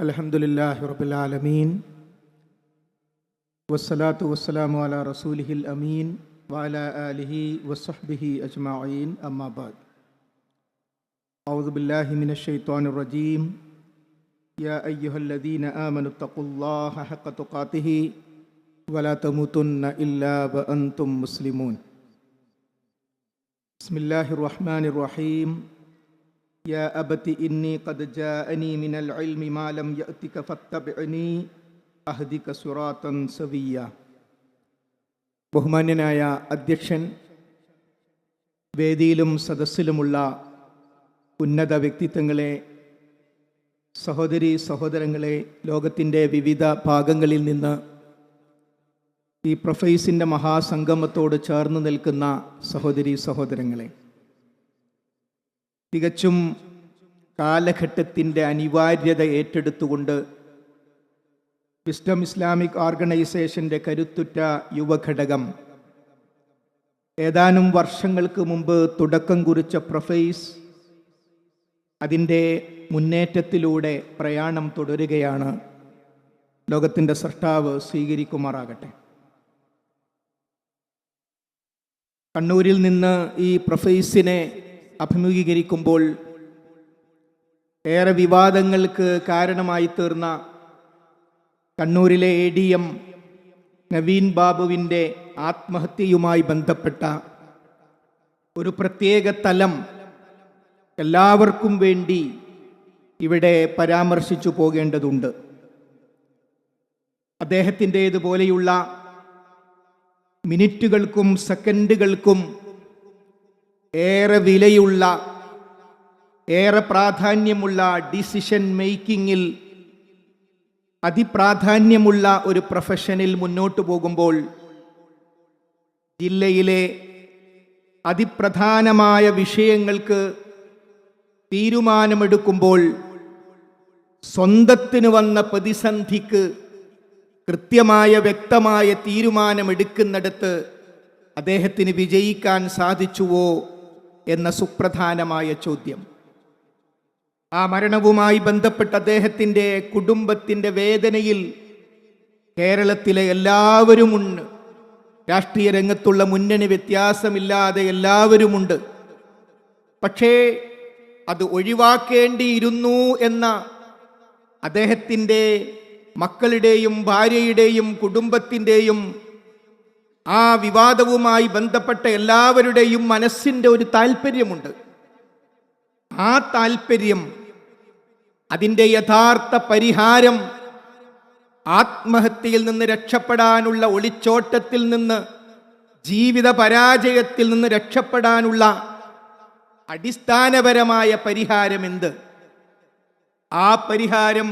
الحمد لله رب العالمين والصلاة والسلام على رسوله الأمين وعلى آله وصحبه أجمعين أما بعد أعوذ بالله من الشيطان الرجيم يا أيها الذين آمنوا اتقوا الله حق تقاته ولا تموتن إلا وأنتم مسلمون بسم الله الرحمن الرحيم يا أبت إني قد جاءني من العلم ما لم يأتك فاتبعني أهدك صراطا سويا ബഹുമാന്യനായ അധ്യക്ഷൻ വേദിയിലും സദസ്സിലുമുള്ള ഉന്നത വ്യക്തിത്വങ്ങളെ സഹോദരി സഹോദരങ്ങളെ ലോകത്തിൻ്റെ വിവിധ ഭാഗങ്ങളിൽ നിന്ന് ഈ പ്രൊഫൈസിൻ്റെ മഹാസംഗമത്തോട് ചേർന്ന് നിൽക്കുന്ന സഹോദരി സഹോദരങ്ങളെ തികച്ചും കാലഘട്ടത്തിന്റെ അനിവാര്യത ഏറ്റെടുത്തുകൊണ്ട് വിസ്റ്റം ഇസ്ലാമിക് ഓർഗനൈസേഷന്റെ കരുത്തുറ്റ യുവഘടകം ഏതാനും വർഷങ്ങൾക്ക് മുമ്പ് തുടക്കം കുറിച്ച പ്രൊഫൈസ് അതിന്റെ മുന്നേറ്റത്തിലൂടെ പ്രയാണം തുടരുകയാണ്. ലോകത്തിന്റെ സൃഷ്ടാവ് സ്വീകരിക്കുമാറാകട്ടെ. കണ്ണൂരിൽ നിന്ന് ഈ പ്രൊഫൈസിനെ അഭിമുഖീകരിക്കുമ്പോൾ ഏറെ വിവാദങ്ങൾക്ക് കാരണമായി തീർന്ന കണ്ണൂരിലെ എ ഡി എം നവീൻ ബാബുവിന്റെ ആത്മഹത്യയുമായി ബന്ധപ്പെട്ട ഒരു പ്രത്യേക തലം എല്ലാവർക്കും വേണ്ടി ഇവിടെ പരാമർശിച്ചു പോകേണ്ടതുണ്ട്. അദ്ദേഹത്തിന്റേതുപോലെയുള്ള മിനിറ്റുകൾക്കും സെക്കൻഡുകൾക്കും ഏറെ വിലയുള്ള ഏറെ പ്രാധാന്യമുള്ള ഡിസിഷൻ മേക്കിങ്ങിൽ അതിപ്രാധാന്യമുള്ള ഒരു പ്രൊഫഷനിൽ മുന്നോട്ട് പോകുമ്പോൾ ജില്ലയിലെ അതിപ്രധാനമായ വിഷയങ്ങൾക്ക് തീരുമാനമെടുക്കുമ്പോൾ സ്വന്തത്തിന് വന്ന പ്രതിസന്ധിക്ക് കൃത്യമായ വ്യക്തമായ തീരുമാനമെടുക്കുന്നിടത്ത് അദ്ദേഹത്തിന് വിജയിക്കാൻ സാധിച്ചുവോ എന്ന സുപ്രധാനമായ ചോദ്യം. ആ മരണവുമായി ബന്ധപ്പെട്ട അദ്ദേഹത്തിന്റെ കുടുംബത്തിന്റെ വേദനയിൽ കേരളത്തിലെ എല്ലാവരുമുണ്ട് രാഷ്ട്രീയ രംഗത്തുള്ള മുന്നണി വ്യത്യാസമില്ലാതെ എല്ലാവരുമുണ്ട് പക്ഷേ അത് ഒഴിവാക്കേണ്ടിയിരുന്നു എന്ന അദ്ദേഹത്തിന്റെ മക്കളുടെയും ഭാര്യയുടെയും കുടുംബത്തിന്റെയും ആ വിവാദവുമായി ബന്ധപ്പെട്ട എല്ലാവരുടെയും മനസ്സിന്റെ ഒരു താല്പര്യമുണ്ട് ആ താല്പര്യം അതിന്റെ യഥാർത്ഥ പരിഹാരം ആത്മഹത്യയിൽ നിന്ന് രക്ഷപ്പെടാനുള്ള ഒളിച്ചോട്ടത്തിൽ നിന്ന് ജീവിത പരാജയത്തിൽ നിന്ന് രക്ഷപ്പെടാനുള്ള അടിസ്ഥാനപരമായ പരിഹാരം എന്ത് ആ പരിഹാരം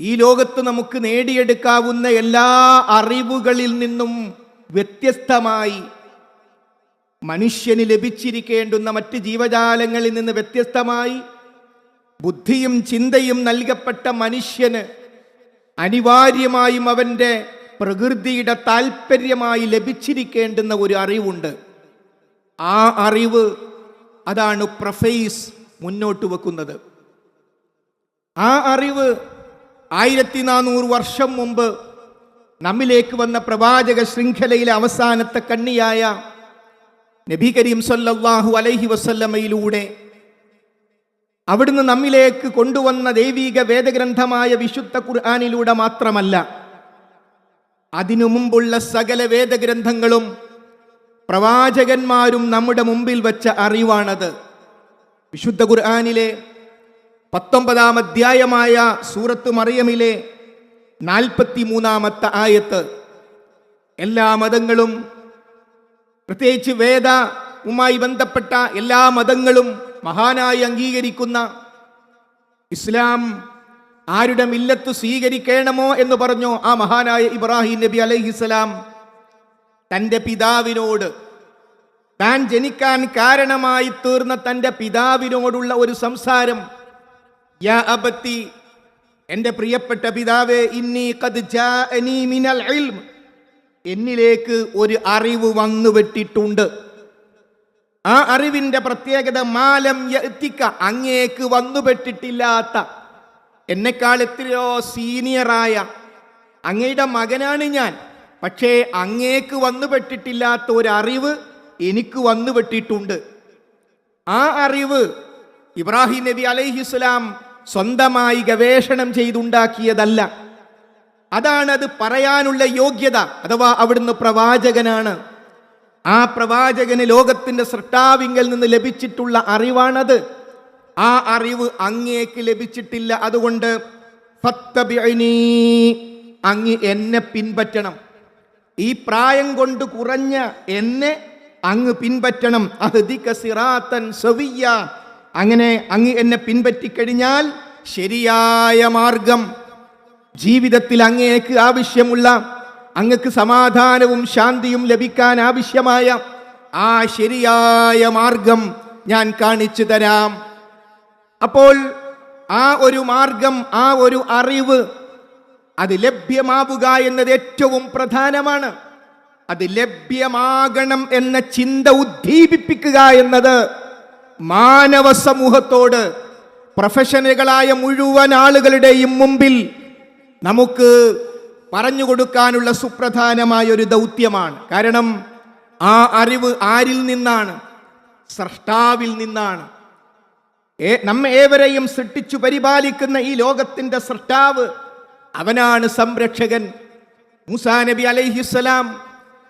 ഈ ലോകത്ത് നമുക്ക് നേടിയെടുക്കാവുന്ന എല്ലാ അറിവുകളിൽ നിന്നും വ്യത്യസ്തമായി മനുഷ്യന് ലഭിച്ചിരിക്കേണ്ടുന്ന മറ്റ് ജീവജാലങ്ങളിൽ നിന്ന് വ്യത്യസ്തമായി ബുദ്ധിയും ചിന്തയും നൽകപ്പെട്ട മനുഷ്യന് അനിവാര്യമായും അവന്റെ പ്രകൃതിയുടെ താല്പര്യമായി ലഭിച്ചിരിക്കേണ്ടുന്ന ഒരു അറിവുണ്ട്. ആ അറിവ് അതാണ് പ്രൊഫൈസ് മുന്നോട്ട് വെക്കുന്നത്. ആ അറിവ് ആയിരത്തി നാനൂറ് വർഷം മുമ്പ് നമ്മിലേക്ക് വന്ന പ്രവാചക ശൃംഖലയിലെ അവസാനത്തെ കണ്ണിയായ നബി കരീം സല്ലാഹു അലൈഹി വസല്ലമയിലൂടെ അവിടുന്ന് നമ്മിലേക്ക് കൊണ്ടുവന്ന ദൈവീക വേദഗ്രന്ഥമായ വിശുദ്ധ ഖുർആാനിലൂടെ മാത്രമല്ല അതിനു മുമ്പുള്ള സകല വേദഗ്രന്ഥങ്ങളും പ്രവാചകന്മാരും നമ്മുടെ മുമ്പിൽ വച്ച അറിവാണത്. വിശുദ്ധ ഖുർആാനിലെ പത്തൊമ്പതാം അധ്യായമായ സൂറത്ത് മറിയമിലെ നാൽപ്പത്തി മൂന്നാമത്തെ ആയത്ത്. എല്ലാ മതങ്ങളും പ്രത്യേകിച്ച് വേദവുമായി ബന്ധപ്പെട്ട എല്ലാ മതങ്ങളും മഹാനായി അംഗീകരിക്കുന്ന ഇസ്ലാം ആരുടെ മില്ലത്ത് സ്വീകരിക്കണമോ എന്ന് പറഞ്ഞു ആ മഹാനായ ഇബ്രാഹിം നബി അലൈഹിസ്സലാം തന്റെ പിതാവിനോട് താൻ ജനിക്കാൻ കാരണമായി തീർന്ന തന്റെ പിതാവിനോടുള്ള ഒരു സംസാരം യാ അബത്തി എന്റെ പ്രിയപ്പെട്ട പിതാവേ ഇന്നി മിനൽ ഇൽം എന്നിലേക്ക് ഒരു അറിവ് വന്നു വെട്ടിട്ടുണ്ട് ആ അറിവിന്റെ പ്രത്യേകത മാലം എത്തിക്ക അങ്ങേക്ക് വന്നുപെട്ടിട്ടില്ലാത്ത എന്നെക്കാൾ എത്രയോ സീനിയറായ അങ്ങയുടെ മകനാണ് ഞാൻ. പക്ഷേ അങ്ങേക്ക് വന്നുപെട്ടിട്ടില്ലാത്ത ഒരു അറിവ് എനിക്ക് വന്നുപെട്ടിട്ടുണ്ട് ആ അറിവ് ഇബ്രാഹിം നബി അലൈഹിസ്ലാം സ്വന്തമായി ഗവേഷണം ചെയ്തുണ്ടാക്കിയതല്ല. അതാണ് അത് പറയാനുള്ള യോഗ്യത അഥവാ അവിടുന്ന് പ്രവാചകനാണ്. ആ പ്രവാചകന് ലോകത്തിന്റെ സൃഷ്ടാവിങ്കൽ നിന്ന് ലഭിച്ചിട്ടുള്ള അറിവാണത്. ആ അറിവ് അങ്ങേക്ക് ലഭിച്ചിട്ടില്ല. അതുകൊണ്ട് അങ്ങ് എന്നെ പിൻപറ്റണം. ഈ പ്രായം കൊണ്ട് കുറഞ്ഞ എന്നെ അങ്ങ് പിൻപറ്റണം. അഹ്ദിക സിറാത്തൻ സവിയ്യ. അങ്ങനെ അങ്ങ് എന്നെ പിൻപറ്റിക്കഴിഞ്ഞാൽ ശരിയായ മാർഗം. ജീവിതത്തിൽ അങ്ങേക്ക് ആവശ്യമുള്ള അങ്ങക്ക് സമാധാനവും ശാന്തിയും ലഭിക്കാൻ ആവശ്യമായ ആ ശരിയായ മാർഗം ഞാൻ കാണിച്ചു തരാം. അപ്പോൾ ആ ഒരു മാർഗം ആ ഒരു അറിവ് അത് ലഭ്യമാവുക എന്നത് ഏറ്റവും പ്രധാനമാണ്. അത് ലഭ്യമാകണം എന്ന ചിന്ത ഉദ്ദീപിപ്പിക്കുക എന്നത് മാനവ സമൂഹത്തോട് പ്രൊഫഷണലുകളായ മുഴുവൻ ആളുകളുടെയും മുമ്പിൽ നമുക്ക് പറഞ്ഞു കൊടുക്കാനുള്ള സുപ്രധാനമായ ഒരു ദൗത്യമാണ്. കാരണം ആ അറിവ് ആരിൽ നിന്നാണ്? സൃഷ്ടാവിൽ നിന്നാണ്. നമ്മെ ഏവരെയും സൃഷ്ടിച്ചു പരിപാലിക്കുന്ന ഈ ലോകത്തിന്റെ സൃഷ്ടാവ് അവനാണ് സംരക്ഷകൻ. മൂസാ നബി അലൈഹിസ്സലാം.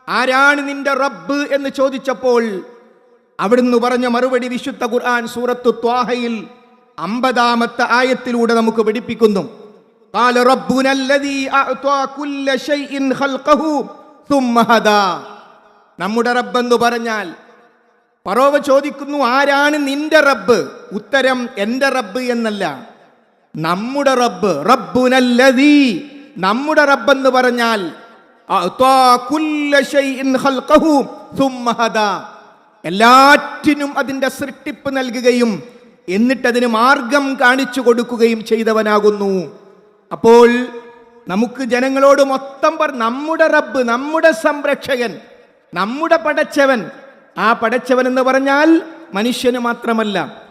ആരാണ് നിന്റെ റബ്ബ് എന്ന് ചോദിച്ചപ്പോൾ അവിടുന്ന് പറഞ്ഞ മറുപടി വിശുദ്ധ ഖുർആൻ സൂറത്തു ത്വാഹയിൽ അമ്പതാമത്തെ ആയത്തിലൂടെ നമുക്ക് പഠിപ്പിക്കുന്നു. നമ്മുടെ റബ്ബ് എന്ന് പറഞ്ഞാൽ പറോവ ചോദിക്കുന്നു ആരാണ് നിന്റെ റബ്ബ്? ഉത്തരം എന്റെ റബ്ബ് എന്നല്ല. നമ്മുടെ റബ്ബ് റബ്ബുനല്ലതി നമ്മുടെ റബ്ബ് എന്ന് പറഞ്ഞാൽ എല്ലാറ്റിനും അതിന്റെ സൃഷ്ടിപ്പ് നൽകുകയും എന്നിട്ടതിന് മാർഗം കാണിച്ചു കൊടുക്കുകയും ചെയ്തവനാകുന്നു. അപ്പോൾ നമുക്ക് ജനങ്ങളോട് മൊത്തം പറ നമ്മുടെ റബ്ബ് നമ്മുടെ സംരക്ഷകൻ നമ്മുടെ പടച്ചവൻ. ആ പടച്ചവൻ എന്ന് പറഞ്ഞാൽ മനുഷ്യന് മാത്രമല്ല.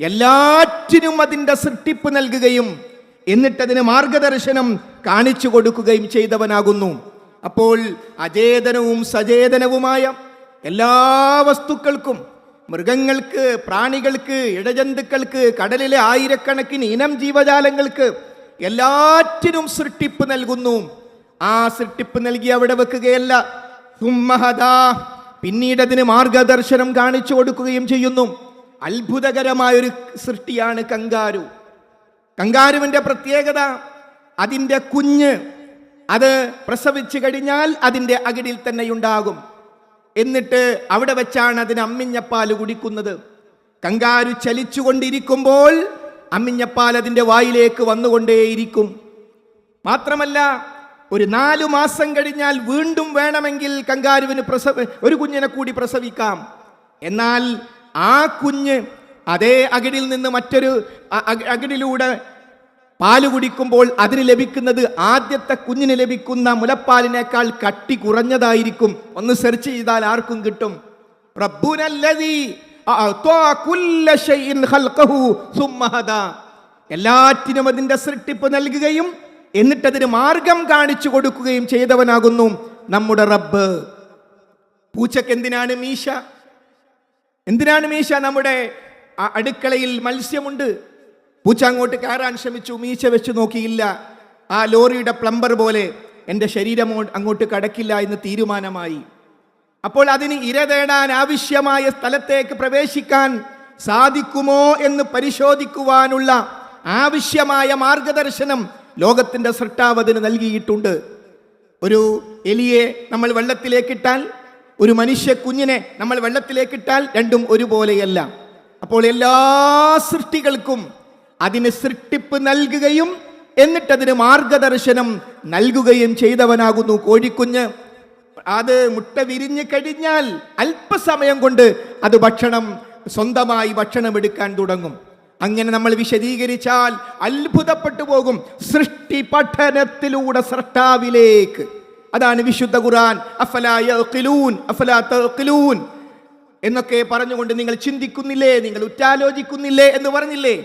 എല്ലാറ്റിനും അതിന്റെ സൃഷ്ടിപ്പ് നൽകുകയും എന്നിട്ടതിന് മാർഗദർശനം കാണിച്ചു കൊടുക്കുകയും ചെയ്തവനാകുന്നു. അപ്പോൾ അചേതനവും സചേതനവുമായ എല്ലാ വസ്തുക്കൾക്കും മൃഗങ്ങൾക്ക് പ്രാണികൾക്ക് ഇടജന്തുക്കൾക്ക് കടലിലെ ആയിരക്കണക്കിന് ഇനം ജീവജാലങ്ങൾക്ക് എല്ലാറ്റിനും സൃഷ്ടിപ്പ് നൽകുന്നു. ആ സൃഷ്ടിപ്പ് നൽകി അവിടെ വെക്കുകയല്ല. പിന്നീട് അതിന് മാർഗദർശനം കാണിച്ചു കൊടുക്കുകയും ചെയ്യുന്നു. അത്ഭുതകരമായൊരു സൃഷ്ടിയാണ് കങ്കാരു. കങ്കാരുവിന്റെ പ്രത്യേകത അതിന്റെ കുഞ്ഞ് അത് പ്രസവിച്ചു കഴിഞ്ഞാൽ അതിന്റെ അകിടിൽ തന്നെ ഉണ്ടാകും. എന്നിട്ട് അവിടെ വെച്ചാണ് അതിന് അമ്മിഞ്ഞപ്പാൽ കുടിക്കുന്നത്. കങ്കാരു ചലിച്ചുകൊണ്ടിരിക്കുമ്പോൾ അമ്മിഞ്ഞപ്പാൽ അതിന്റെ വായിലേക്ക് വന്നുകൊണ്ടേയിരിക്കും. മാത്രമല്ല ഒരു നാലു മാസം കഴിഞ്ഞാൽ വീണ്ടും വേണമെങ്കിൽ കങ്കാരുവിന് പ്രസവ ഒരു കുഞ്ഞിനെ കൂടി പ്രസവിക്കാം. എന്നാൽ ആ കുഞ്ഞ് അതേ അകിടിൽ നിന്ന് മറ്റൊരു അകിടിലൂടെ പാൽ കുടിക്കുമ്പോൾ അതിന് ലഭിക്കുന്നത് ആദ്യത്തെ കുഞ്ഞിന് ലഭിക്കുന്ന മുലപ്പാലിനേക്കാൾ കട്ടി കുറഞ്ഞതായിരിക്കും. ഒന്ന് സെർച്ച് ചെയ്താൽ ആർക്കും കിട്ടും? ഹദാ. എല്ലാറ്റിനും അതിന്റെ സൃഷ്ടിപ്പ് നൽകുകയും എന്നിട്ടതിന് മാർഗം കാണിച്ചു കൊടുക്കുകയും ചെയ്തവനാകുന്നു നമ്മുടെ റബ്ബ്. പൂച്ചക്ക് എന്തിനാണ് മീശ? എന്തിനാണ് മീശ നമ്മുടെ അടുക്കളയിൽ മത്സ്യമുണ്ട്? പൂച്ച അങ്ങോട്ട് കയറാൻ ശ്രമിച്ചു മീശ വെച്ച് നോക്കിയില്ല. ആ ലോറിയുടെ പ്ലംബർ പോലെ എന്റെ ശരീരം അങ്ങോട്ട് കടക്കില്ല എന്ന് തീരുമാനമായി. അപ്പോൾ അതിന് ഇര തേടാൻ ആവശ്യമായ സ്ഥലത്തേക്ക് പ്രവേശിക്കാൻ സാധിക്കുമോ എന്ന് പരിശോധിക്കുവാനുള്ള ആവശ്യമായ മാർഗദർശനം ലോകത്തിന്റെ സൃഷ്ടാവതിന് നൽകിയിട്ടുണ്ട്. ഒരു എലിയെ നമ്മൾ വെള്ളത്തിലേക്കിട്ടാൽ ഒരു മനുഷ്യ കുഞ്ഞിനെ നമ്മൾ വെള്ളത്തിലേക്കിട്ടാൽ രണ്ടും ഒരുപോലെയല്ല. അപ്പോൾ എല്ലാ സൃഷ്ടികൾക്കും അതിന് സൃഷ്ടിപ്പ് നൽകുകയും എന്നിട്ടതിന് മാർഗദർശനം നൽകുകയും ചെയ്തവനാകുന്നു കോഴിക്കുഞ്ഞ്. അത് മുട്ട വിരിഞ്ഞു കഴിഞ്ഞാൽ അല്പസമയം കൊണ്ട് അത് ഭക്ഷണം സ്വന്തമായി ഭക്ഷണം എടുക്കാൻ തുടങ്ങും. അങ്ങനെ നമ്മൾ വിശദീകരിച്ചാൽ അത്ഭുതപ്പെട്ടു പോകും. സൃഷ്ടി പഠനത്തിലൂടെ സൃഷ്ടാവിലേക്ക്. അതാണ് വിശുദ്ധ ഖുർആൻ. എന്നൊക്കെ പറഞ്ഞുകൊണ്ട് നിങ്ങൾ ചിന്തിക്കുന്നില്ലേ? നിങ്ങൾ ഉറ്റാലോചിക്കുന്നില്ലേ എന്ന് പറഞ്ഞില്ലേ?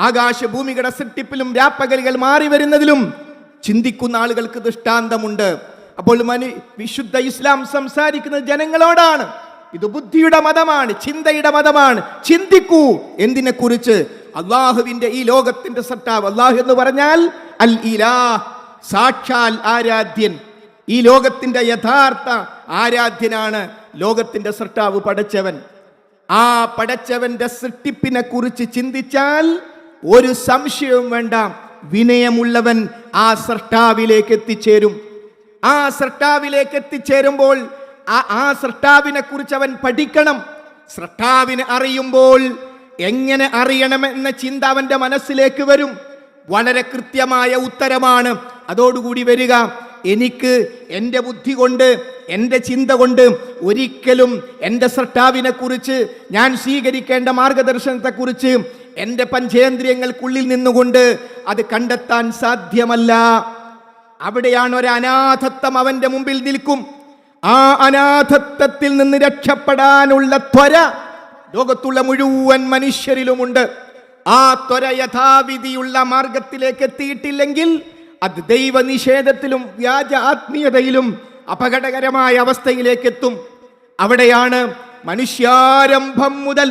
ആകാശഭൂമികളുടെ സൃഷ്ടിപ്പിലും രാപ്പകലുകൾ മാറി വരുന്നതിലും ചിന്തിക്കുന്ന ആളുകൾക്ക് ദൃഷ്ടാന്തമുണ്ട്. അപ്പോൾ മനു വിശുദ്ധ ഇസ്ലാം സംസാരിക്കുന്ന ജനങ്ങളോടാണ്. ഇത് ബുദ്ധിയുടെ മതമാണ് ചിന്തയുടെ മതമാണ്. ചിന്തിക്കൂ. എന്തിനെ കുറിച്ച് അള്ളാഹുവിന്റെ ഈ ലോകത്തിന്റെ സട്ടാവ് അള്ളാഹു എന്ന് പറഞ്ഞാൽ അൽ ഇലാ സാക്ഷാൽ ആരാധ്യൻ. ഈ ലോകത്തിന്റെ യഥാർത്ഥ ആരാധ്യനാണ് ലോകത്തിന്റെ സൃഷ്ടാവ് പടച്ചവൻ. ആ പടച്ചവന്റെ സൃഷ്ടിപ്പിനെ കുറിച്ച് ചിന്തിച്ചാൽ ഒരു സംശയവും വേണ്ട. വിനയമുള്ളവൻ ആ സൃഷ്ടാവിലേക്ക് എത്തിച്ചേരും. ആ സൃഷ്ടാവിലേക്ക് എത്തിച്ചേരുമ്പോൾ ആ ആ സൃഷ്ടാവിനെ കുറിച്ച് അവൻ പഠിക്കണം. സൃഷ്ടാവിനെ അറിയുമ്പോൾ എങ്ങനെ അറിയണമെന്ന ചിന്ത അവന്റെ മനസ്സിലേക്ക് വരും. വളരെ കൃത്യമായ ഉത്തരമാണ്. അതോടുകൂടി വരിക. എനിക്ക് എന്റെ ബുദ്ധി കൊണ്ട് എന്റെ ചിന്ത കൊണ്ട് ഒരിക്കലും എന്റെ സൃഷ്ടാവിനെക്കുറിച്ച് ഞാൻ സ്വീകരിക്കേണ്ട മാർഗദർശനത്തെക്കുറിച്ച് എന്റെ പഞ്ചേന്ദ്രിയങ്ങൾക്കുള്ളിൽ നിന്നുകൊണ്ട് അത് കണ്ടെത്താൻ സാധ്യമല്ല. അവിടെയാണ് ഒരു അനാഥത്വം അവന്റെ മുമ്പിൽ നിൽക്കും. ആ അനാഥത്വത്തിൽ നിന്ന് രക്ഷപ്പെടാനുള്ള ത്വര ലോകത്തുള്ള മുഴുവൻ മനുഷ്യരിലുമുണ്ട്. ആ ത്വര യഥാവിധിയുള്ള മാർഗത്തിലേക്ക് എത്തിയിട്ടില്ലെങ്കിൽ അത് ദൈവനിഷേധത്തിലും വ്യാജ ആത്മീയതയിലും അപകടകരമായ അവസ്ഥയിലേക്ക് എത്തും അവിടെയാണ് മനുഷ്യാരംഭം മുതൽ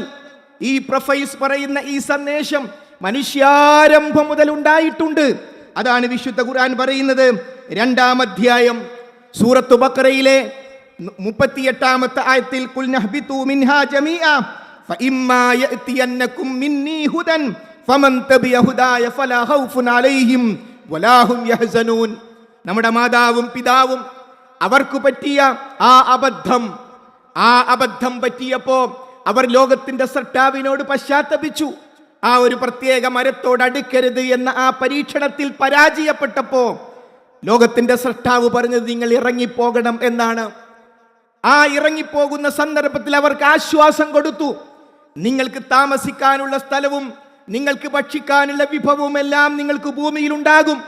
ഈ പ്രൊഫൈസ് പറയുന്ന ഈ സന്ദേശം മനുഷ്യാരംഭം മുതൽ ഉണ്ടായിട്ടുണ്ട്. അതാണ് വിശുദ്ധ ഖുർആൻ പറയുന്നത്. രണ്ടാം അധ്യായം സൂറത്ത് ബക്കറയിലെ മുപ്പത്തിയെട്ടാമത്തെ ആയത്തിൽ "ഖുൽ നഹ്ബിതു മിൻഹാ ജമീഅ ഫഇമ്മാ യഅതിയന്നകും മിന്നീ ഹുദൻ ഫമൻ തബിയ ഹുദായ ഫലാ ഹൗഫുൻ അലൈഹിം വലാ യഹസനൂൻ. യഹ്സനൂൻ നമ്മുടെ മാതാവും പിതാവും അവർക്ക് പറ്റിയ ആ അബദ്ധം ആ അബദ്ധം പറ്റിയപ്പോ അവർ ലോകത്തിന്റെ സർട്ടാവിനോട് പശ്ചാത്തപിച്ചു. ആ ഒരു പ്രത്യേക മരത്തോട് അടുക്കരുത് എന്ന ആ പരീക്ഷണത്തിൽ പരാജയപ്പെട്ടപ്പോ ലോകത്തിന്റെ സൃഷ്ടാവ് പറഞ്ഞത് നിങ്ങൾ ഇറങ്ങിപ്പോകണം എന്നാണ്. ആ ഇറങ്ങിപ്പോകുന്ന സന്ദർഭത്തിൽ അവർക്ക് ആശ്വാസം കൊടുത്തു. നിങ്ങൾക്ക് താമസിക്കാനുള്ള സ്ഥലവും നിങ്ങൾക്ക് ഭക്ഷിക്കാനുള്ള വിഭവവും എല്ലാം നിങ്ങൾക്ക് ഭൂമിയിൽ ഉണ്ടാകും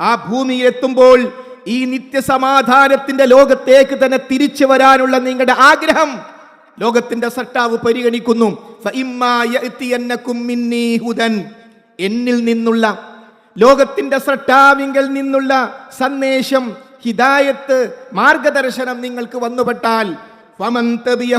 ആ ഭൂമിയിൽ എത്തുമ്പോൾ ഈ നിത്യസമാധാനത്തിന്റെ ലോകത്തേക്ക് തന്നെ തിരിച്ചു വരാനുള്ള നിങ്ങളുടെ ആഗ്രഹം ലോകത്തിന്റെ സട്ടാവ് പരിഗണിക്കുന്നു. എന്നിൽ നിന്നുള്ള ലോകത്തിന്റെ സട്ടാവിങ്കൽ നിന്നുള്ള സന്ദേശം ഹിദായത്ത് മാർഗദർശനം നിങ്ങൾക്ക് വന്നുപെട്ടാൽ ഫമൻ തബിയ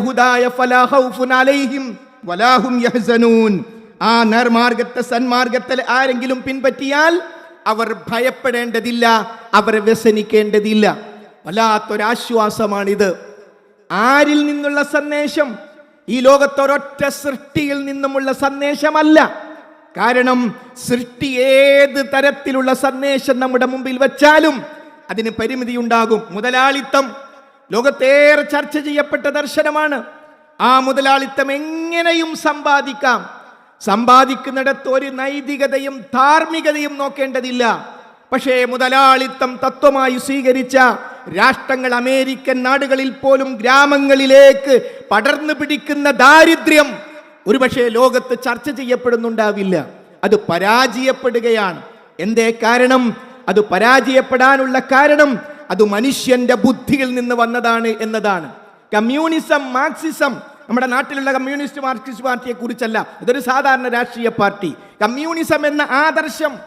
ഫലാ ഖൗഫുൻ അലൈഹിം വലാഹും യഹ്സനൂൻ. ആ നേർമാർഗത്തെ സന്മാർഗത്തിൽ ആരെങ്കിലും പിൻപറ്റിയാൽ അവർ ഭയപ്പെടേണ്ടതില്ല അവർ വ്യസനിക്കേണ്ടതില്ല. വല്ലാത്തൊരാശ്വാസമാണിത്. ആരിൽ നിന്നുള്ള സന്ദേശം? ഈ ലോകത്തൊരൊറ്റ സൃഷ്ടിയിൽ നിന്നുമുള്ള സന്ദേശമല്ല. കാരണം സൃഷ്ടി ഏത് തരത്തിലുള്ള സന്ദേശം നമ്മുടെ മുമ്പിൽ വെച്ചാലും അതിന് പരിമിതി ഉണ്ടാകും മുതലാളിത്തം ലോകത്തേറെ ചർച്ച ചെയ്യപ്പെട്ട ദർശനമാണ്. ആ മുതലാളിത്തം എങ്ങനെയും സമ്പാദിക്കാം. സമ്പാദിക്കുന്നിടത്ത് ഒരു നൈതികതയും ധാർമ്മികതയും നോക്കേണ്ടതില്ല. പക്ഷേ മുതലാളിത്തം തത്വമായി സ്വീകരിച്ച രാഷ്ട്രങ്ങൾ അമേരിക്കൻ നാടുകളിൽ പോലും ഗ്രാമങ്ങളിലേക്ക് പടർന്നു പിടിക്കുന്ന ദാരിദ്ര്യം ഒരുപക്ഷെ ലോകത്ത് ചർച്ച ചെയ്യപ്പെടുന്നുണ്ടാവില്ല. അത് പരാജയപ്പെടുകയാണ്. എന്തേ കാരണം? അത് പരാജയപ്പെടാനുള്ള കാരണം അത് മനുഷ്യന്റെ ബുദ്ധിയിൽ നിന്ന് വന്നതാണ് എന്നതാണ്. കമ്മ്യൂണിസം മാർക്സിസം നമ്മുടെ നാട്ടിലുള്ള കമ്മ്യൂണിസ്റ്റ് മാർക്സിസ്റ്റ് പാർട്ടിയെ കുറിച്ചല്ല ഇതൊരു സാധാരണ രാഷ്ട്രീയ പാർട്ടി. കമ്മ്യൂണിസം എന്ന ആദർശം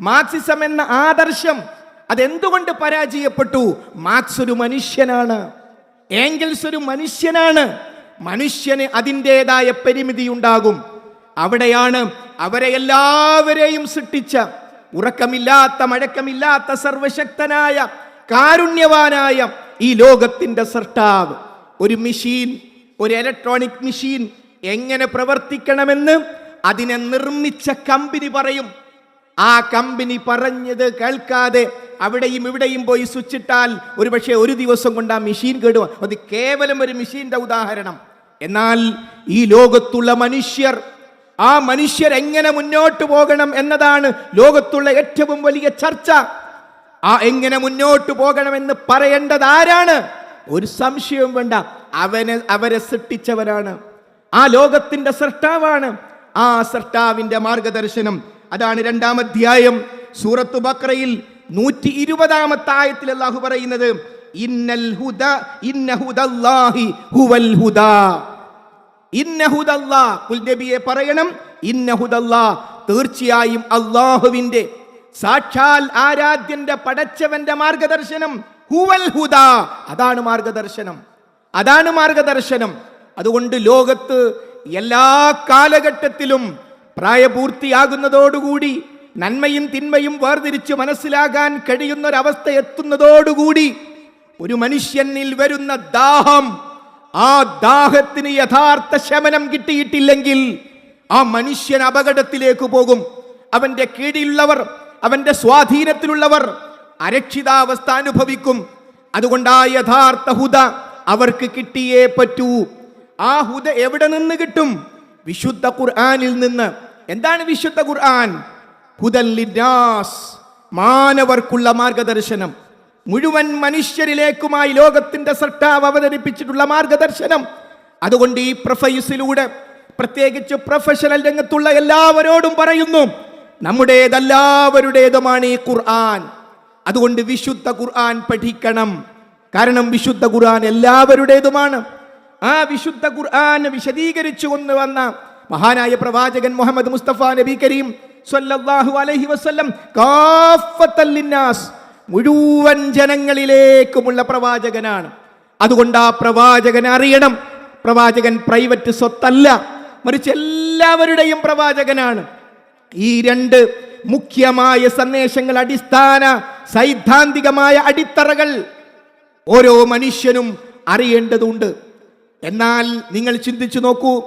മാർക്സിസം എന്ന ആദർശം അതെന്തുകൊണ്ട് പരാജയപ്പെട്ടു? മാർക്സ് ഒരു മനുഷ്യനാണ്. ഏംഗൽസ് ഒരു മനുഷ്യനാണ്. മനുഷ്യന് അതിന്റെതായ പരിമിതി ഉണ്ടാകും അവിടെയാണ് അവരെ എല്ലാവരെയും സൃഷ്ടിച്ച ഉറക്കമില്ലാത്ത മഴക്കമില്ലാത്ത സർവശക്തനായ കാരുണ്യവാനായ ഈ ലോകത്തിന്റെ സൃഷ്ടാവ് ഒരു മെഷീൻ ഒരു ഇലക്ട്രോണിക് മെഷീൻ എങ്ങനെ പ്രവർത്തിക്കണമെന്ന് അതിനെ നിർമ്മിച്ച കമ്പനി പറയും. ആ കമ്പനി പറഞ്ഞത് കേൾക്കാതെ അവിടെയും ഇവിടെയും പോയി സ്വിച്ചിട്ടാൽ ഒരു ഒരുപക്ഷെ ഒരു ദിവസം കൊണ്ട് ആ മെഷീൻ കേടുക അത് കേവലം ഒരു മെഷീന്റെ ഉദാഹരണം. എന്നാൽ ഈ ലോകത്തുള്ള മനുഷ്യർ ആ മനുഷ്യർ എങ്ങനെ മുന്നോട്ട് പോകണം എന്നതാണ് ലോകത്തുള്ള ഏറ്റവും വലിയ ചർച്ച. ആ എങ്ങനെ മുന്നോട്ട് പോകണമെന്ന് പറയേണ്ടത് ആരാണ്? ഒരു സംശയവും വേണ്ട. അവനെ അവരെ സൃഷ്ടിച്ചവനാണ് ആ ലോകത്തിന്റെ സൃഷ്ടാവാണ്. ആ സൃഷ്ടാവിന്റെ മാർഗദർശനം. അതാണ് രണ്ടാം അധ്യായം. സൂറത്ത് ബക്രയിൽ നൂറ്റി ഇരുപതാമത്തെ ആയത്തിൽ അള്ളാഹു പറയുന്നത് ഇന്നൽ ഹുദ ഇന്ന ഹുദല്ലാഹി ഹുവൽ ഹുദാ. ഇന്ന ഹുദല്ലാ കുൽ നബിയെ പറയണം ഇന്ന ഹുദല്ലാ തീർച്ചയായും അള്ളാഹുവിന്റെ സാക്ഷാൽ ആരാധ്യന്റെ പടച്ചവന്റെ മാർഗദർശനം ഹുവൽ ഹുദ. അതാണ് മാർഗദർശനം. അതാണ് മാർഗദർശനം. അതുകൊണ്ട് ലോകത്ത് എല്ലാ കാലഘട്ടത്തിലും പ്രായപൂർത്തിയാകുന്നതോടുകൂടി നന്മയും തിന്മയും വേർതിരിച്ച് മനസ്സിലാകാൻ കഴിയുന്നൊരവസ്ഥ എത്തുന്നതോടുകൂടി ഒരു മനുഷ്യനിൽ വരുന്ന ദാഹം ആ ദാഹത്തിന് യഥാർത്ഥ ശമനം കിട്ടിയിട്ടില്ലെങ്കിൽ ആ മനുഷ്യൻ അപകടത്തിലേക്ക് പോകും. അവന്റെ കീഴിലുള്ളവർ അവന്റെ സ്വാധീനത്തിലുള്ളവർ അരക്ഷിതാവസ്ഥ അനുഭവിക്കും. അതുകൊണ്ട് ആ യഥാർത്ഥ ഹുദ അവർക്ക് കിട്ടിയേ പറ്റൂ. ആ ഹുദ എവിടെ നിന്ന് കിട്ടും? വിശുദ്ധ ഖുർആാനിൽ നിന്ന്. എന്താണ് വിശുദ്ധ ഖുർആൻ? ഹുദല്ലിനാസ് മാനവർക്കുള്ള മാർഗദർശനം. മുഴുവൻ മനുഷ്യരിലേക്കുമായി ലോകത്തിന്റെ സർട്ടാവ് അവതരിപ്പിച്ചിട്ടുള്ള മാർഗദർശനം. അതുകൊണ്ട് ഈ പ്രൊഫൈസിലൂടെ പ്രത്യേകിച്ച് പ്രൊഫഷണൽ രംഗത്തുള്ള എല്ലാവരോടും പറയുന്നു നമ്മുടേതെല്ലാവരുടേതുമാണ് ഈ ഖുർആൻ. അതുകൊണ്ട് വിശുദ്ധ ഖുർആൻ പഠിക്കണം. കാരണം വിശുദ്ധ ഖുർആൻ എല്ലാവരുടേതുമാണ്. ആ വിശുദ്ധ ഖുർആൻ വിശദീകരിച്ചു കൊണ്ടുവന്ന മഹാനായ പ്രവാചകൻ മുഹമ്മദ് മുസ്തഫ നബി കരീം സ്വല്ലല്ലാഹു അലൈഹി വസല്ലം കാഫത്തൽ ലിന്നാസ് മുഴുവൻ ജനങ്ങളിലേക്കുമുള്ള പ്രവാചകനാണ്. അതുകൊണ്ട് ആ പ്രവാചകൻ അറിയണം. പ്രവാചകൻ പ്രൈവറ്റ് സ്വത്തല്ല. മറിച്ച് എല്ലാവരുടെയും പ്രവാചകനാണ്. ഈ രണ്ട് മുഖ്യമായ സന്ദേശങ്ങൾ അടിസ്ഥാന സൈദ്ധാന്തികമായ അടിത്തറകൾ ഓരോ മനുഷ്യനും അറിയേണ്ടതുണ്ട്. എന്നാൽ നിങ്ങൾ ചിന്തിച്ചു നോക്കൂ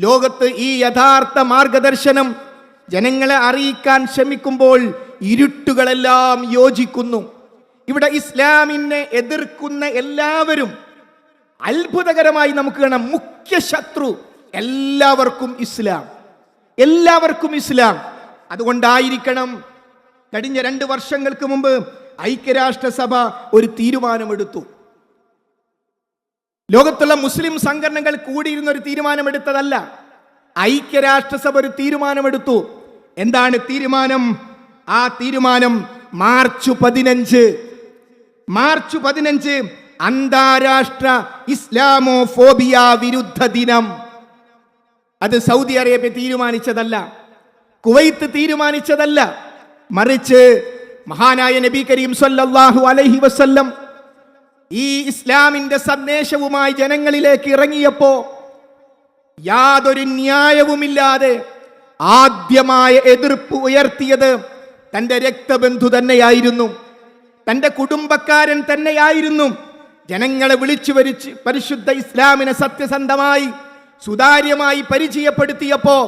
ലോകത്ത് ഈ യഥാർത്ഥ മാർഗദർശനം ജനങ്ങളെ അറിയിക്കാൻ ശ്രമിക്കുമ്പോൾ ഇരുട്ടുകളെല്ലാം യോജിക്കുന്നു. ഇവിടെ ഇസ്ലാമിനെ എതിർക്കുന്ന എല്ലാവരും അത്ഭുതകരമായി നമുക്ക് കാണാം. മുഖ്യ ശത്രു എല്ലാവർക്കും ഇസ്ലാം. എല്ലാവർക്കും ഇസ്ലാം. അതുകൊണ്ടായിരിക്കണം കഴിഞ്ഞ രണ്ട് വർഷങ്ങൾക്ക് മുമ്പ് ഐക്യരാഷ്ട്രസഭ ഒരു തീരുമാനമെടുത്തു. ലോകത്തുള്ള മുസ്ലിം സംഘടനകൾ കൂടിയിരുന്ന ഒരു തീരുമാനമെടുത്തതല്ല. ഐക്യരാഷ്ട്രസഭ ഒരു തീരുമാനമെടുത്തു. എന്താണ് തീരുമാനം? ആ തീരുമാനം മാർച്ച് പതിനഞ്ച്. മാർച്ച് പതിനഞ്ച് അന്താരാഷ്ട്ര ഇസ്ലാമോഫോബിയ വിരുദ്ധ ദിനം. അത് സൗദി അറേബ്യ തീരുമാനിച്ചതല്ല. കുവൈത്ത് തീരുമാനിച്ചതല്ല. മറിച്ച് മഹാനായ നബി കരീം സല്ലല്ലാഹു അലൈഹി വസല്ലം ഈ ഇസ്ലാമിന്റെ സന്ദേശവുമായി ജനങ്ങളിലേക്ക് ഇറങ്ങിയപ്പോ യാതൊരു ന്യായവുമില്ലാതെ ആദ്യമായ എതിർപ്പ് ഉയർത്തിയത് തന്റെ രക്തബന്ധു തന്നെയായിരുന്നു. തന്റെ കുടുംബക്കാരൻ തന്നെയായിരുന്നു. ജനങ്ങളെ വിളിച്ചു വരിച്ച് പരിശുദ്ധ ഇസ്ലാമിനെ സത്യസന്ധമായി സുതാര്യമായി പരിചയപ്പെടുത്തിയപ്പോ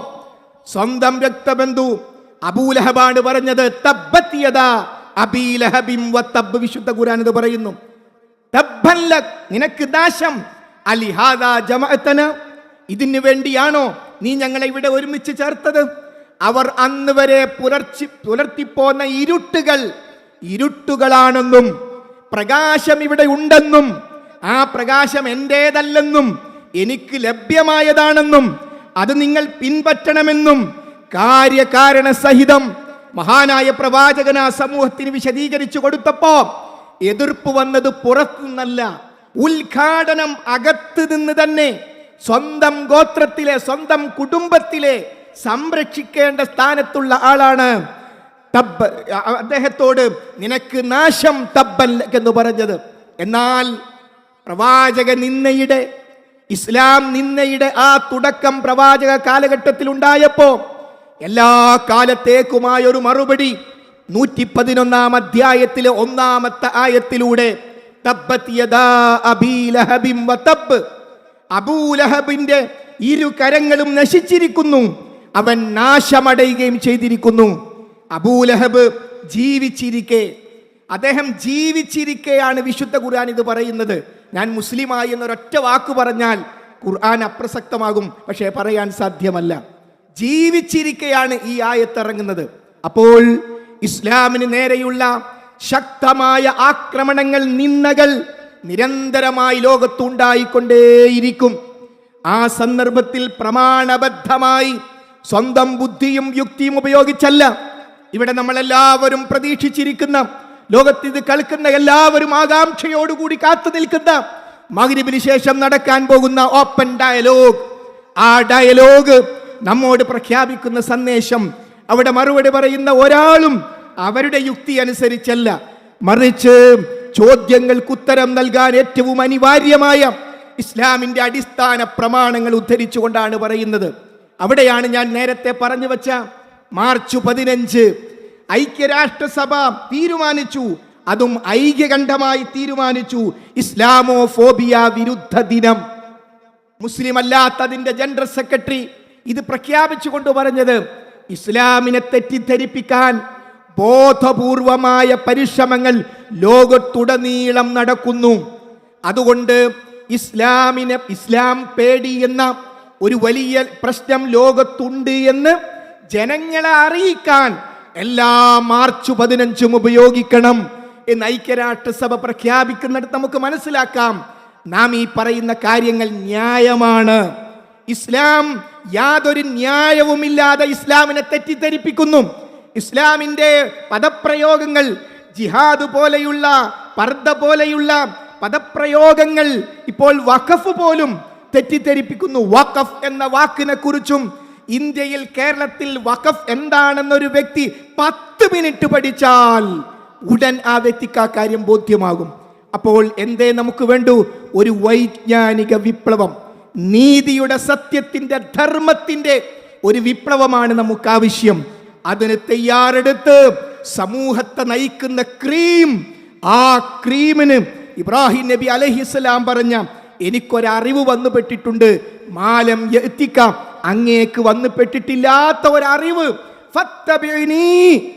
സ്വന്തം രക്തബന്ധു അബൂലഹബാണ് പറഞ്ഞത് വിശുദ്ധ ഖുരാൻ ഇത് പറയുന്നു. നിനക്ക് ദാശം ഇതിനു വേണ്ടിയാണോ നീ ഞങ്ങളെ ഇവിടെ ഒരുമിച്ച് ചേർത്തത്? അവർ അന്ന് വരെ പുലർച്ചി പുലർത്തിപ്പോന്ന ഇരുട്ടുകൾ ഇരുട്ടുകളാണെന്നും പ്രകാശം ഇവിടെ ഉണ്ടെന്നും ആ പ്രകാശം എന്റേതല്ലെന്നും എനിക്ക് ലഭ്യമായതാണെന്നും അത് നിങ്ങൾ പിൻപറ്റണമെന്നും കാര്യകാരണ സഹിതം മഹാനായ പ്രവാചകൻ ആ സമൂഹത്തിന് വിശദീകരിച്ചു കൊടുത്തപ്പോ എതിർപ്പ് വന്നത് പുറത്തുനിന്നല്ല ഉദ്ഘാടനം അകത്ത് നിന്ന് തന്നെ സ്വന്തം ഗോത്രത്തിലെ സ്വന്തം കുടുംബത്തിലെ സംരക്ഷിക്കേണ്ട സ്ഥാനത്തുള്ള ആളാണ് തബ് അദ്ദേഹത്തോട് നിനക്ക് നാശം തബ്ബൻ എന്ന് പറഞ്ഞത്. എന്നാൽ പ്രവാചക നിന്നയുടെ ഇസ്ലാം നിന്നയുടെ ആ തുടക്കം പ്രവാചക കാലഘട്ടത്തിൽ ഉണ്ടായപ്പോ എല്ലാ കാലത്തേക്കുമായ ഒരു മറുപടി നൂറ്റി പതിനൊന്നാം അധ്യായത്തിലെ ഒന്നാമത്തെ ആയത്തിലൂടെ ഇരു കരങ്ങളും നശിച്ചിരിക്കുന്നു അവൻ നാശമടയുകയും ചെയ്തിരിക്കുന്നു. അബൂലഹബ് ജീവിച്ചിരിക്കെ. അദ്ദേഹം ജീവിച്ചിരിക്കെയാണ് വിശുദ്ധ ഖുർആൻ ഇത് പറയുന്നത്. ഞാൻ മുസ്ലിമായി എന്നൊരൊറ്റ വാക്ക് പറഞ്ഞാൽ ഖുർആൻ അപ്രസക്തമാകും പക്ഷേ പറയാൻ സാധ്യമല്ല. ജീവിച്ചിരിക്കെയാണ് ഈ ആയത്തിറങ്ങുന്നത്. അപ്പോൾ ഇസ്ലാമിന് നേരെയുള്ള ശക്തമായ ആക്രമണങ്ങൾ നിന്നകൾ നിരന്തരമായി ലോകത്തുണ്ടായിക്കൊണ്ടേയിരിക്കും. ആ സന്ദർഭത്തിൽ പ്രമാണബദ്ധമായി സ്വന്തം ബുദ്ധിയും യുക്തിയും ഉപയോഗിച്ചല്ല. ഇവിടെ നമ്മളെല്ലാവരും പ്രതീക്ഷിച്ചിരിക്കുന്ന ലോകത്ത് ഇത് കളിക്കുന്ന എല്ലാവരും ആകാംക്ഷയോടുകൂടി കാത്തു നിൽക്കുന്ന മകരിബിന് ശേഷം നടക്കാൻ പോകുന്ന ഓപ്പൺ ഡയലോഗ് ആ ഡയലോഗ് നമ്മോട് പ്രഖ്യാപിക്കുന്ന സന്ദേശം അവിടെ മറുപടി പറയുന്ന ഒരാളും അവരുടെ യുക്തി അനുസരിച്ചല്ല. മറിച്ച് ചോദ്യങ്ങൾക്ക് ഉത്തരം നൽകാൻ ഏറ്റവും അനിവാര്യമായ ഇസ്ലാമിന്റെ അടിസ്ഥാന പ്രമാണങ്ങൾ ഉദ്ധരിച്ചുകൊണ്ടാണ് പറയുന്നത്. അവിടെയാണ് ഞാൻ നേരത്തെ പറഞ്ഞു വച്ച മാർച്ച് പതിനഞ്ച്. ഐക്യരാഷ്ട്രസഭ തീരുമാനിച്ചു. അതും ഐക്യകണ്ഠമായി തീരുമാനിച്ചു. ഇസ്ലാമോ ഫോബിയ വിരുദ്ധ ദിനം. മുസ്ലിം അല്ലാത്തതിന്റെ ജനറൽ സെക്രട്ടറി ഇത് പ്രഖ്യാപിച്ചുകൊണ്ട് പറഞ്ഞത് ഇസ്ലാമിനെ തെറ്റിദ്ധരിപ്പിക്കാൻ ബോധപൂർവമായ പരിശ്രമങ്ങൾ ലോകത്തുടനീളം നടക്കുന്നു. അതുകൊണ്ട് ഇസ്ലാമിനെ ഇസ്ലാം പേടി എന്ന ഒരു വലിയ പ്രശ്നം ലോകത്തുണ്ട് എന്ന് ജനങ്ങളെ അറിയിക്കാൻ എല്ലാ മാർച്ച് പതിനഞ്ചും ഉപയോഗിക്കണം എന്ന് ഐക്യരാഷ്ട്രസഭ പ്രഖ്യാപിക്കുന്നിടത്ത് നമുക്ക് മനസ്സിലാക്കാം. നാം ഈ പറയുന്ന കാര്യങ്ങൾ ന്യായമാണ്. ഇസ്ലാം യാതൊരു ന്യായവുമില്ലാതെ ഇസ്ലാമിനെ തെറ്റിദ്ധരിപ്പിക്കുന്നു. ഇസ്ലാമിന്റെ പദപ്രയോഗങ്ങൾ ജിഹാദ് പോലെയുള്ള പർദ്ദ പോലെയുള്ള പദപ്രയോഗങ്ങൾ ഇപ്പോൾ വഖഫ് പോലും തെറ്റിദ്ധരിപ്പിക്കുന്നു. വഖഫ് എന്ന വാക്കിനെ കുറിച്ചും ഇന്ത്യയിൽ കേരളത്തിൽ വഖഫ് എന്താണെന്നൊരു വ്യക്തി പത്ത് മിനിറ്റ് പഠിച്ചാൽ ഉടൻ ആ വ്യക്തിക്ക് ആ കാര്യം ബോധ്യമാകും. അപ്പോൾ എന്തേ നമുക്ക് വേണ്ടു? ഒരു വൈജ്ഞാനിക വിപ്ലവം. നീതിയുടെ സത്യത്തിന്റെ ധർമ്മത്തിന്റെ ഒരു വിപ്ലവമാണ് നമുക്ക് ആവശ്യം അതിന് തയ്യാറെടുത്ത് സമൂഹത്തെ നയിക്കുന്ന ക്രീം ആ ക്രീമിന് ഇബ്രാഹിം നബി അലഹിസ്സലാം പറഞ്ഞ എനിക്കൊരറിവ് വന്നു പെട്ടിട്ടുണ്ട് മാലം എത്തിക്കാം. അങ്ങേക്ക് വന്നു പെട്ടിട്ടില്ലാത്ത ഒരറിവ്.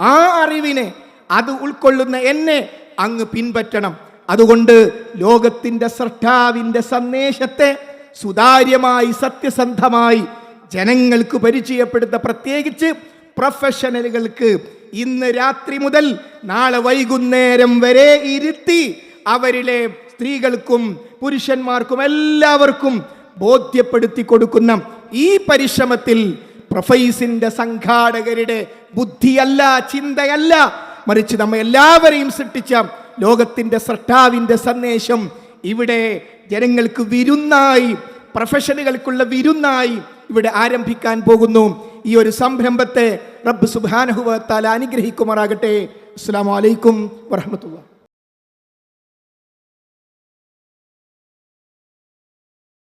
ആ അറിവിനെ അത് ഉൾക്കൊള്ളുന്ന എന്നെ അങ്ങ് പിൻപറ്റണം. അതുകൊണ്ട് ലോകത്തിന്റെ സൃഷ്ടാവിന്റെ സന്ദേശത്തെ സുതാര്യമായി സത്യസന്ധമായി ജനങ്ങൾക്ക് പരിചയപ്പെടുത്ത പ്രത്യേകിച്ച് പ്രൊഫഷണലുകൾക്ക് ഇന്ന് രാത്രി മുതൽ നാളെ വൈകുന്നേരം വരെ ഇരുത്തി അവരിലെ സ്ത്രീകൾക്കും പുരുഷന്മാർക്കും എല്ലാവർക്കും ബോധ്യപ്പെടുത്തി കൊടുക്കുന്ന ഈ പരിശ്രമത്തിൽ പ്രൊഫൈസിന്റെ സംഘാടകരുടെ ബുദ്ധിയല്ല ചിന്തയല്ല. മറിച്ച് നമ്മ എല്ലാവരെയും സൃഷ്ടിച്ച ലോകത്തിന്റെ സൃഷ്ടാവിന്റെ സന്ദേശം ഇവിടെ ജനങ്ങൾക്ക് വിരുന്നായി പ്രൊഫഷനുകൾക്കുള്ള വിരുന്നായി ഇവിടെ ആരംഭിക്കാൻ പോകുന്നു. ഈ ഒരു സംരംഭത്തെ റബ്ബ് സുബാനഹുവത്താൽ അനുഗ്രഹിക്കുമാറാകട്ടെ. അസ്സാം വലൈക്കും വറഹമത്തുള്ള